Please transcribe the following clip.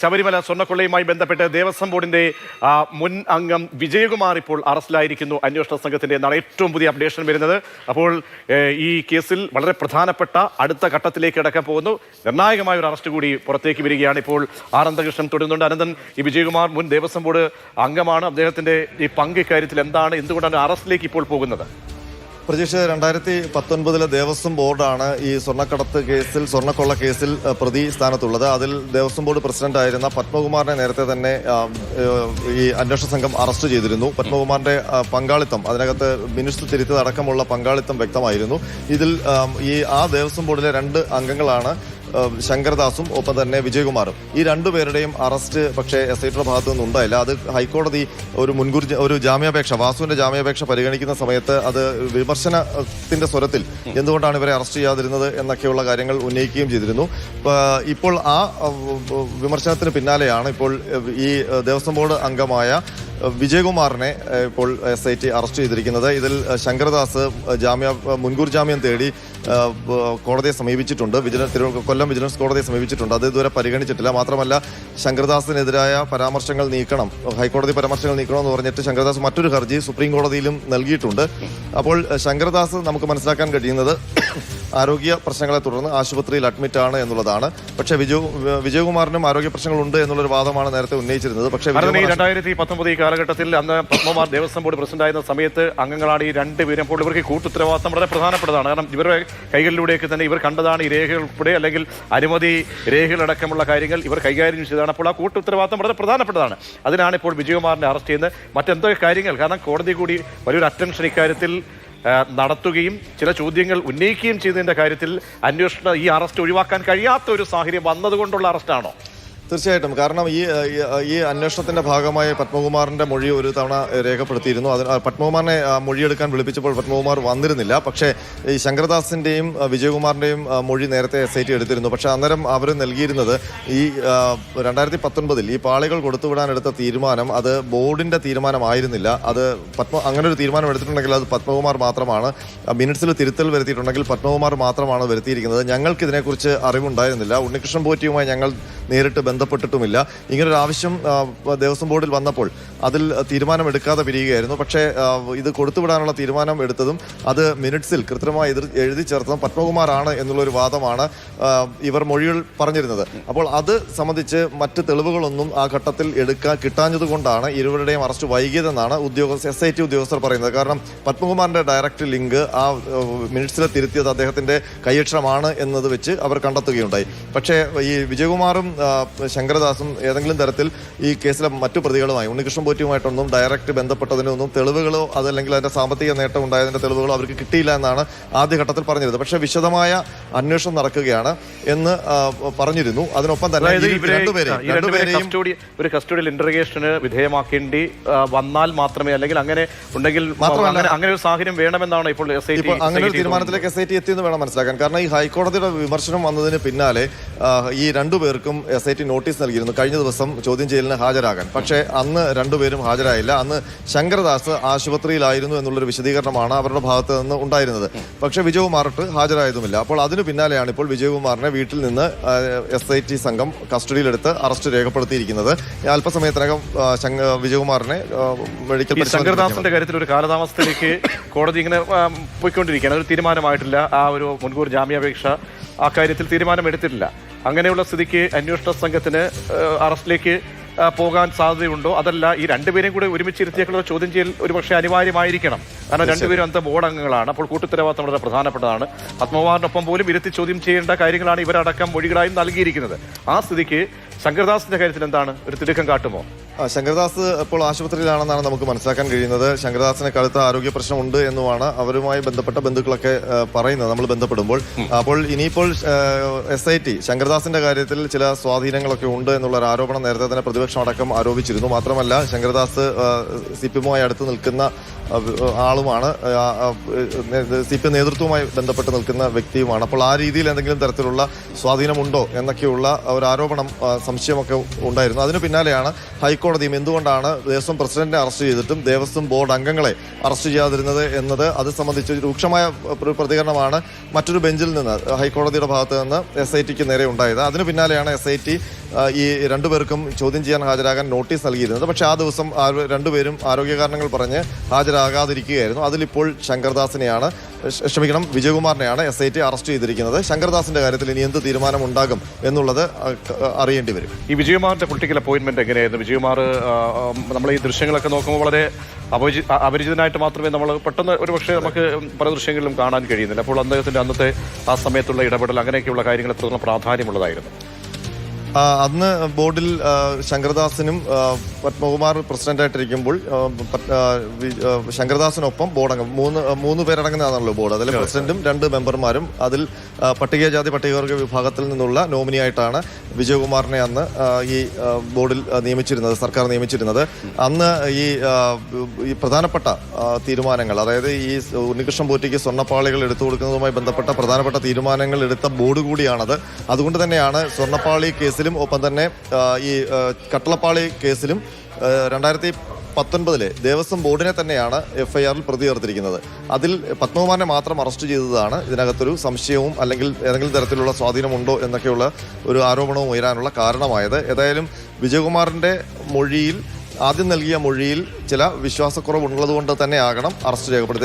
ശബരിമല സ്വർണക്കൊള്ളയുമായി ബന്ധപ്പെട്ട് ദേവസ്വം ബോർഡിന്റെ മുൻ അംഗം വിജയകുമാർ ഇപ്പോൾ അറസ്റ്റിലായിരിക്കുന്നു. അന്വേഷണ സംഘത്തിന്റെ എന്നാണ് ഏറ്റവും പുതിയ അപ്ഡേഷൻ വരുന്നത്. അപ്പോൾ ഈ കേസിൽ വളരെ പ്രധാനപ്പെട്ട അടുത്ത ഘട്ടത്തിലേക്ക് അടക്കം പോകുന്നു. നിർണായകമായ ഒരു അറസ്റ്റ് കൂടി പുറത്തേക്ക് വരികയാണ് ഇപ്പോൾ ആനന്ദകൃഷ്ണൻ തുടരുന്നുണ്ട്. അനന്തൻ ഈ വിജയകുമാർ മുൻ ദേവസ്വം ബോർഡ് അംഗമാണ്. അദ്ദേഹത്തിന്റെ ഈ പങ്ക് ഇക്കാര്യത്തിൽ എന്താണ്? എന്തുകൊണ്ടാണ് അറസ്റ്റിലേക്ക് ഇപ്പോൾ പോകുന്നത്? പ്രതീക്ഷ രണ്ടായിരത്തി പത്തൊൻപതിലെ ദേവസ്വം ബോർഡാണ് ഈ സ്വർണക്കടത്ത് കേസിൽ സ്വർണക്കൊള്ള കേസിൽ പ്രതി സ്ഥാനത്തുള്ളത്. അതിൽ ദേവസ്വം ബോർഡ് പ്രസിഡന്റ് ആയിരുന്ന പത്മകുമാറിനെ നേരത്തെ തന്നെ ഈ അന്വേഷണ സംഘം അറസ്റ്റ് ചെയ്തിരുന്നു. പത്മകുമാറിന്റെ പങ്കാളിത്തം അതിനകത്ത് മിനിസ്റ്റർ തിരുത്തത് അടക്കമുള്ള പങ്കാളിത്തം വ്യക്തമായിരുന്നു. ഇതിൽ ഈ ആ ദേവസ്വം ബോർഡിലെ രണ്ട് അംഗങ്ങളാണ് ശങ്കർദാസും ഒപ്പം തന്നെ വിജയകുമാറും. ഈ രണ്ടുപേരുടെയും അറസ്റ്റ് പക്ഷേ എസ് ഐയുടെ ഭാഗത്തു നിന്ന് ഉണ്ടായില്ല. അത് ഹൈക്കോടതി ഒരു മുൻകൂർ ഒരു ജാമ്യാപേക്ഷ വാസുവിന്റെ ജാമ്യാപേക്ഷ പരിഗണിക്കുന്ന സമയത്ത് അത് വിമർശനത്തിന്റെ സ്വരത്തിൽ എന്തുകൊണ്ടാണ് ഇവരെ അറസ്റ്റ് ചെയ്യാതിരുന്നത് എന്നൊക്കെയുള്ള കാര്യങ്ങൾ ഉന്നയിക്കുകയും ചെയ്തിരുന്നു. ഇപ്പോൾ ആ വിമർശനത്തിന് പിന്നാലെയാണ് ഇപ്പോൾ ഈ ദേവസ്വം ബോർഡ് അംഗമായ വിജയകുമാറിനെ ഇപ്പോൾ എസ് ഐ ടി അറസ്റ്റ് ചെയ്തിരിക്കുന്നത്. ഇതിൽ ശങ്കർദാസ് ജാമ്യ മുൻകൂർ ജാമ്യം തേടി കോടതിയെ സമീപിച്ചിട്ടുണ്ട്. വിജിലൻസ് കൊല്ലം വിജിലൻസ് കോടതിയെ സമീപിച്ചിട്ടുണ്ട്. അത് ഇതുവരെ പരിഗണിച്ചിട്ടില്ല. മാത്രമല്ല ശങ്കർദാസിനെതിരായ പരാമർശങ്ങൾ നീക്കണം. ഹൈക്കോടതി പരാമർശങ്ങൾ നീക്കണം എന്ന് പറഞ്ഞിട്ട് ശങ്കർദാസ് മറ്റൊരു ഹർജി സുപ്രീം കോടതിയിലും നൽകിയിട്ടുണ്ട്. അപ്പോൾ ശങ്കരദാസ് ശങ്കർദാസ് നമുക്ക് മനസ്സിലാക്കാൻ കഴിയുന്നത് ആരോഗ്യ പ്രശ്നങ്ങളെ തുടർന്ന് ആശുപത്രിയിൽ അഡ്മിറ്റ് ആണ് എന്നുള്ളതാണ്. പക്ഷേ വിജയ വിജയകുമാറിനും ആരോഗ്യ പ്രശ്നങ്ങളുണ്ട് എന്നുള്ളൊരു വാദമാണ് നേരത്തെ ഉന്നയിച്ചിരുന്നത്. പക്ഷേ രണ്ടായിരത്തി പത്തൊമ്പത് ഈ കാലഘട്ടത്തിൽ അന്ന് പത്മകുമാർ ദേവസ്വം ബോർഡ് പ്രസിഡന്റ് ആയിരുന്ന സമയത്ത് അംഗങ്ങളാണ് ഈ രണ്ടുപേരും അപ്പോൾ ഇവർക്ക് കൂട്ടുത്തരവാദിത്തം വളരെ പ്രധാനപ്പെട്ടതാണ്. കാരണം ഇവരുടെ കൈകളിലൂടെയൊക്കെ തന്നെ ഇവർ കണ്ടതാണ് ഈ രേഖകൾ ഉൾപ്പെടെ അല്ലെങ്കിൽ അനുമതി രേഖകളടക്കമുള്ള കാര്യങ്ങൾ ഇവർ കൈകാര്യം ചെയ്തതാണ്. അപ്പോൾ ആ കൂട്ടുത്തരവാദിത്തം വളരെ പ്രധാനപ്പെട്ടതാണ്. അതിനാണ് ഇപ്പോൾ വിജയകുമാറിനെ അറസ്റ്റ് ചെയ്യുന്നത്. മറ്റെന്തോ കാര്യങ്ങൾ? കാരണം കോടതി കൂടി വലിയൊരു അറ്റൻഷൻ ഇക്കാര്യത്തിൽ നടത്തുകയും ചില ചോദ്യങ്ങൾ ഉന്നയിക്കുകയും ചെയ്തതിന്റെ കാര്യത്തിൽ അന്വേഷണ ഈ അറസ്റ്റ് ഒഴിവാക്കാൻ കഴിയാത്ത ഒരു സാഹചര്യം വന്നതുകൊണ്ടുള്ള അറസ്റ്റാണോ തീർച്ചയായിട്ടും. കാരണം ഈ ഈ- അന്വേഷണത്തിന്റെ ഭാഗമായി പത്മകുമാറിന്റെ മൊഴി ഒരു തവണ രേഖപ്പെടുത്തിയിരുന്നു. അതിന് പത്മകുമാറിനെ മൊഴിയെടുക്കാൻ വിളിപ്പിച്ചപ്പോൾ പത്മകുമാർ വന്നിരുന്നില്ല. പക്ഷേ ഈ ശങ്കരദാസിന്റെയും വിജയകുമാറിന്റെയും മൊഴി നേരത്തെ എസ് ഐ ടി എടുത്തിരുന്നു. പക്ഷേ അന്നേരം അവർ നൽകിയിരുന്നത് ഈ രണ്ടായിരത്തി പത്തൊൻപതിൽ ഈ പാളികൾ കൊടുത്തുവിടാനെടുത്ത തീരുമാനം അത് ബോർഡിന്റെ തീരുമാനമായിരുന്നില്ല. അത് പത്മ അങ്ങനെ ഒരു തീരുമാനം എടുത്തിട്ടുണ്ടെങ്കിൽ അത് പത്മകുമാർ മാത്രമാണ് മിനിറ്റ്സിൽ തിരുത്തൽ വരുത്തിയിട്ടുണ്ടെങ്കിൽ പത്മകുമാർ മാത്രമാണ് വരുത്തിയിരിക്കുന്നത്. ഞങ്ങൾക്ക് ഇതിനെക്കുറിച്ച് അറിവുണ്ടായിരുന്നില്ല. ഉണ്ണികൃഷ്ണൻ പോറ്റിയുമായി ഞങ്ങൾ നേരിട്ട് ബന്ധപ്പെട്ടിട്ടുമില്ല. ഇങ്ങനൊരു ആവശ്യം ദേവസ്വം ബോർഡിൽ വന്നപ്പോൾ അതിൽ തീരുമാനമെടുക്കാതെ പിരിയുകയായിരുന്നു. പക്ഷേ ഇത് കൊടുത്തുവിടാനുള്ള തീരുമാനം എടുത്തതും അത് മിനിറ്റ്സിൽ കൃത്രിമമായി എതിർ എഴുതി ചേർത്തതും പത്മകുമാറാണ് എന്നുള്ളൊരു വാദമാണ് ഇവർ മൊഴികൾ പറഞ്ഞിരുന്നത്. അപ്പോൾ അത് സംബന്ധിച്ച് മറ്റ് തെളിവുകളൊന്നും ആ ഘട്ടത്തിൽ എടുക്കാൻ കിട്ടാഞ്ഞതുകൊണ്ടാണ് ഇരുവരുടെയും അറസ്റ്റ് വൈകിയതെന്നാണ് ഉദ്യോഗസ്ഥ എസ് ഐ ടി ഉദ്യോഗസ്ഥർ പറയുന്നത്. കാരണം പത്മകുമാറിന്റെ ഡയറക്റ്റ് ലിങ്ക് ആ മിനിറ്റ്സിൽ തിരുത്തിയത് അദ്ദേഹത്തിന്റെ കൈയക്ഷരമാണ് എന്നത് വെച്ച് അവർ കണ്ടെത്തുകയുണ്ടായി. പക്ഷേ ഈ വിജയകുമാറും ശങ്കരദാസും ഏതെങ്കിലും തരത്തിൽ ഈ കേസിലെ മറ്റു പ്രതികളുമായി ഉണ്ണികൃഷ്ണൻ പോറ്റിയുമായിട്ടൊന്നും ഡയറക്റ്റ് ബന്ധപ്പെട്ടതിനൊന്നും തെളിവുകളോ അതല്ലെങ്കിൽ അതിന്റെ സാമ്പത്തിക നേട്ടം ഉണ്ടായതിന്റെ തെളിവുകളോ അവർക്ക് കിട്ടിയില്ല എന്നാണ് ആദ്യഘട്ടത്തിൽ പറഞ്ഞിരുന്നത്. പക്ഷെ വിശദമായ അന്വേഷണം നടക്കുകയാണ് എന്ന് പറഞ്ഞിരുന്നു. അതിനൊപ്പം തന്നെ ഒരു കസ്റ്റഡിയിൽ ഇന്റർഗേഷന് വിധേയമാക്കേണ്ടി വന്നാൽ മാത്രമേ അല്ലെങ്കിൽ അങ്ങനെ ഉണ്ടെങ്കിൽ അങ്ങനെ ഒരു സാഹചര്യം വേണമെന്നാണ് ഇപ്പോൾ അങ്ങനെ ഒരു തീരുമാനത്തിലേക്ക് എസ് ഐ ടി എത്തിയെന്ന് വേണം മനസ്സിലാക്കാൻ. കാരണം ഈ ഹൈക്കോടതിയുടെ വിമർശനം വന്നതിന് പിന്നാലെ ഈ രണ്ടുപേർക്കും എസ് ഐ ടി നോട്ടീസ് നൽകിയിരുന്നു. കഴിഞ്ഞ ദിവസം ചോദ്യം ചെയ്യലിന് ഹാജരാകാൻ. പക്ഷേ അന്ന് രണ്ടുപേരും ഹാജരായില്ല. അന്ന് ശങ്കരദാസ് ആശുപത്രിയിലായിരുന്നു എന്നുള്ളൊരു വിശദീകരണമാണ് അവരുടെ ഭാഗത്ത് നിന്ന് ഉണ്ടായിരുന്നത്. പക്ഷേ വിജയകുമാറിട്ട് ഹാജരായതുമില്ല. അപ്പോൾ അതിനു പിന്നാലെയാണ് ഇപ്പോൾ വിജയകുമാറിനെ വീട്ടിൽ നിന്ന് എസ് ഐ ടി സംഘം കസ്റ്റഡിയിലെടുത്ത് അറസ്റ്റ് രേഖപ്പെടുത്തിയിരിക്കുന്നത്. അല്പസമയത്തിനകം വിജയകുമാറിനെ മെഡിക്കൽ ശങ്കരദാസിന്റെ കാര്യത്തിൽ ഒരു കാലതാമസത്തിലേക്ക് കോടതി ഇങ്ങനെ പോയിക്കൊണ്ടിരിക്കുകയാണ്. ഒരു തീരുമാനമായിട്ടില്ല. ആ ഒരു മുൻകൂർ ജാമ്യാപേക്ഷ ആ കാര്യത്തിൽ തീരുമാനം എടുത്തിട്ടില്ല അങ്ങനെയുള്ള സ്ഥിതിക്ക് അന്വേഷണ സംഘത്തിന് അറസ്റ്റിലേക്ക് പോകാൻ സാധ്യതയുണ്ടോ? അതല്ല ഈ രണ്ടുപേരെയും കൂടെ ഒരുമിച്ചിരുത്തിയേക്കുള്ള ചോദ്യം ചെയ്യൽ ഒരുപക്ഷെ അനിവാര്യമായിരിക്കണം. കാരണം രണ്ടുപേരും അന്ത ബോർഡ് അംഗങ്ങളാണ്. അപ്പോൾ കൂട്ടുത്തരവാദിത്തം വളരെ പ്രധാനപ്പെട്ടതാണ്. പത്മകുമാറിനൊപ്പം പോലും ഇരുത്തി ചോദ്യം ചെയ്യേണ്ട കാര്യങ്ങളാണ് ഇവരടക്കം മൊഴികളായും നൽകിയിരിക്കുന്നത്. ആ സ്ഥിതിക്ക് ശങ്കർദാസിന്റെ കാര്യത്തിൽ എന്താണ് ഒരു തിടുക്കം കാട്ടുമോ? ആ, ശങ്കരദാസ് ഇപ്പോൾ ആശുപത്രിയിലാണെന്നാണ് നമുക്ക് മനസ്സിലാക്കാൻ കഴിയുന്നത്. ശങ്കരദാസിന് കടുത്ത ആരോഗ്യ പ്രശ്നമുണ്ട് എന്നുമാണ് അവരുമായി ബന്ധപ്പെട്ട ബന്ധുക്കളൊക്കെ പറയുന്നത്. നമ്മൾ ബന്ധപ്പെടുമ്പോൾ. അപ്പോൾ ഇനിയിപ്പോൾ എസ് ഐ ടി ശങ്കരദാസിന്റെ കാര്യത്തിൽ ചില സ്വാധീനങ്ങളൊക്കെ ഉണ്ട് എന്നുള്ള ഒരു ആരോപണം നേരത്തെ തന്നെ പ്രതിപക്ഷം അടക്കം ആരോപിച്ചിരുന്നു. മാത്രമല്ല ശങ്കരദാസ് സി പി എമ്മുമായി അടുത്ത് നിൽക്കുന്ന ആളുമാണ് സി പി എം നേതൃത്വവുമായി ബന്ധപ്പെട്ട് നിൽക്കുന്ന വ്യക്തിയുമാണ്. അപ്പോൾ ആ രീതിയിൽ എന്തെങ്കിലും തരത്തിലുള്ള സ്വാധീനമുണ്ടോ എന്നൊക്കെയുള്ള ഒരു ആരോപണം സംശയമൊക്കെ ഉണ്ടായിരുന്നു. അതിന് പിന്നാലെയാണ് ഹൈക്കോടതി ഹൈക്കോടതിയും എന്തുകൊണ്ടാണ് ദേവസ്വം പ്രസിഡന്റിനെ അറസ്റ്റ് ചെയ്തിട്ടും ദേവസ്വം ബോർഡ് അംഗങ്ങളെ അറസ്റ്റ് ചെയ്യാതിരുന്നത് എന്നത് അത് സംബന്ധിച്ച് രൂക്ഷമായ പ്രതികരണമാണ് മറ്റൊരു ബെഞ്ചിൽ നിന്ന് ഹൈക്കോടതിയുടെ ഭാഗത്ത് നിന്ന് എസ് ഐ ടിക്ക് നേരെ ഉണ്ടായത്. അതിന് പിന്നാലെയാണ് എസ് ഐ ടി ഈ രണ്ടുപേർക്കും ചോദ്യം ചെയ്യാൻ ഹാജരാകാൻ നോട്ടീസ് നൽകിയിരുന്നത്. പക്ഷേ ആ ദിവസം രണ്ടുപേരും ആരോഗ്യ കാരണങ്ങൾ പറഞ്ഞ് ഹാജരാകാതിരിക്കുകയായിരുന്നു. അതിലിപ്പോൾ ശങ്കർദാസിനെയാണ് ക്ഷമിക്കണം വിജയകുമാറിനെയാണ് എസ് ഐ ടി അറസ്റ്റ് ചെയ്തിരിക്കുന്നത്. ശങ്കർദാസിന്റെ കാര്യത്തിൽ ഇനി എന്ത് തീരുമാനമുണ്ടാകും എന്നുള്ളത് അ- അറിയേണ്ടി വരും. ഈ വിജയകുമാറിന്റെ പൊളിറ്റിക്കൽ അപ്പോയിന്റ്മെന്റ് എങ്ങനെയായിരുന്നു? വിജയകുമാർ നമ്മൾ ഈ ദൃശ്യങ്ങളൊക്കെ നോക്കുമ്പോൾ വളരെ അപരിചി അപരിചിതനായിട്ട് മാത്രമേ നമ്മൾ പെട്ടെന്ന് ഒരു പക്ഷേ നമുക്ക് പല ദൃശ്യങ്ങളിലും കാണാൻ കഴിയുന്നില്ല. അപ്പോൾ അദ്ദേഹത്തിന്റെ അന്നത്തെ ആ സമയത്തുള്ള ഇടപെടൽ അങ്ങനെയൊക്കെയുള്ള കാര്യങ്ങൾ എത്രത്തോളം പ്രാധാന്യമുള്ളതായിരുന്നു? അന്ന് ബോർഡിൽ ശങ്കർദാസിനും പത്മകുമാർ പ്രസിഡന്റായിട്ടിരിക്കുമ്പോൾ ശങ്കരദാസിനൊപ്പം ബോർഡ് അംഗം. മൂന്ന് മൂന്ന് പേരടങ്ങുന്നതാണല്ലോ ബോർഡ്. അതിൽ പ്രസിഡന്റും രണ്ട് മെമ്പർമാരും അതിൽ പട്ടികജാതി പട്ടികവർഗ വിഭാഗത്തിൽ നിന്നുള്ള നോമിനിയായിട്ടാണ് വിജയകുമാറിനെ അന്ന് ഈ ബോർഡിൽ നിയമിച്ചിരുന്നത് സർക്കാർ നിയമിച്ചിരുന്നത്. അന്ന് ഈ പ്രധാനപ്പെട്ട തീരുമാനങ്ങൾ അതായത് ഈ ഉണ്ണികൃഷ്ണൻ പോറ്റിക്ക് സ്വർണപ്പാളികൾ എടുത്തു കൊടുക്കുന്നതുമായി ബന്ധപ്പെട്ട പ്രധാനപ്പെട്ട തീരുമാനങ്ങൾ എടുത്ത ബോർഡ് കൂടിയാണത്. അതുകൊണ്ട് തന്നെയാണ് സ്വർണപ്പാളി കേസിലും ഒപ്പം തന്നെ ഈ കട്ടളപ്പാളി കേസിലും രണ്ടായിരത്തി പത്തൊൻപതിലെ ദേവസ്വം ബോർഡിനെ തന്നെയാണ് എഫ് ഐ ആറിൽ പ്രതി ചേർത്തിരിക്കുന്നത്. അതിൽ പത്മകുമാറിനെ മാത്രം അറസ്റ്റ് ചെയ്തതാണ് ഇതിനകത്തൊരു സംശയവും അല്ലെങ്കിൽ ഏതെങ്കിലും തരത്തിലുള്ള സ്വാധീനമുണ്ടോ എന്നൊക്കെയുള്ള ഒരു ആരോപണവും ഉയരാനുള്ള കാരണമായത്. ഏതായാലും വിജയകുമാറിന്റെ മൊഴിയിൽ ആദ്യം നൽകിയ മൊഴിയിൽ ചില വിശ്വാസക്കുറവുള്ളതുകൊണ്ട് തന്നെ ആകണം അറസ്റ്റ് രേഖപ്പെടുത്തി.